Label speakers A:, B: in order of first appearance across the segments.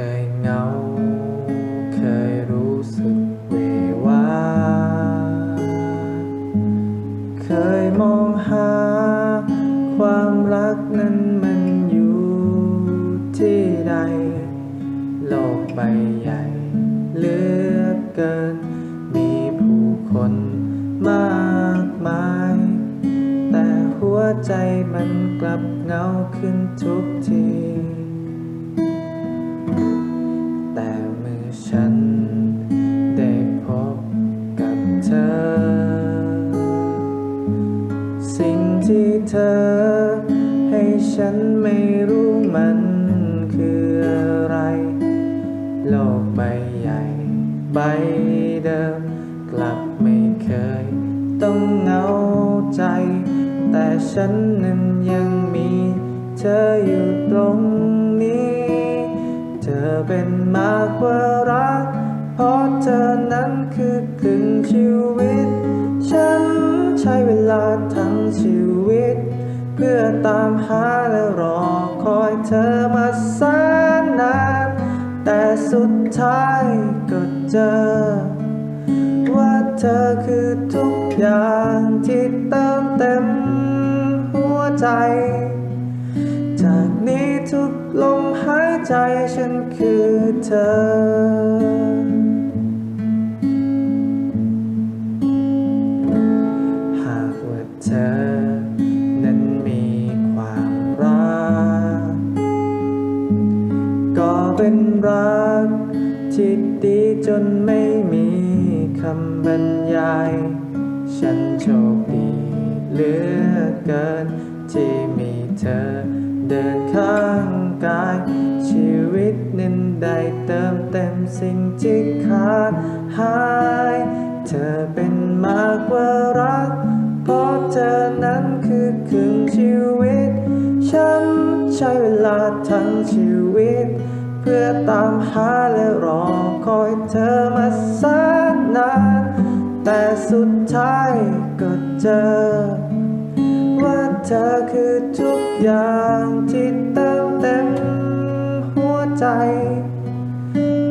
A: คยเหงา เคยรู้สึกเววาเคยมองหา ความรักนั้นมันอยู่ที่ใด โลกใบใหญ่เหลือเกิน มีผู้คนมากมาย แต่หัวใจมันกลับเหงาขึ้นทุกที ฉันได้พบกับเธอ สิ่งที่เธอ ให้ฉันไม่รู้มันคืออะไร โลกใบใหญ่ ใบเดิม กลับไม่เคย ต้องเหงาใจ แต่ฉันนั้นยังมี เธออยู่ตรงนี้ เป็นมากกว่ารัก เพราะเธอนั้นคือครึ่งชีวิต ฉันใช้เวลาทั้งชีวิต เพื่อตามหาและรอคอยเธอมาแสนนาน แต่สุดท้ายก็เจอ ว่าเธอคือทุกอย่างที่เติมเต็มหัวใจ ใจฉันคือเธอ หากว่าเธอ นั้นมีความรัก ก็เป็นรักที่ดีจนไม่มีคำบรรยาย ฉันโชคดีเหลือเกินที่มีเธอเดินข้าง กาย ชีวิตนั้นได้เติมเต็มสิ่งที่ขาดหาย เธอเป็นมากกว่ารัก เพราะเธอนั้นคือครึ่งชีวิต ฉันใช้เวลาทั้งชีวิต เพื่อตามหาและรอคอยเธอมาแสนนาน แต่สุดท้ายก็เจอว่าเธอคือทุกอย่างที่ ใจ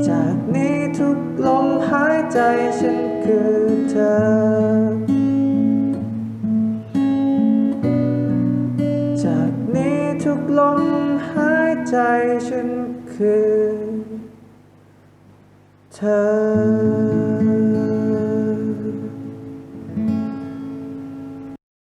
A: จากนี้ทุกลมหายใจฉันคือเธอ จากนี้ทุกลมหายใจฉันคือเธอ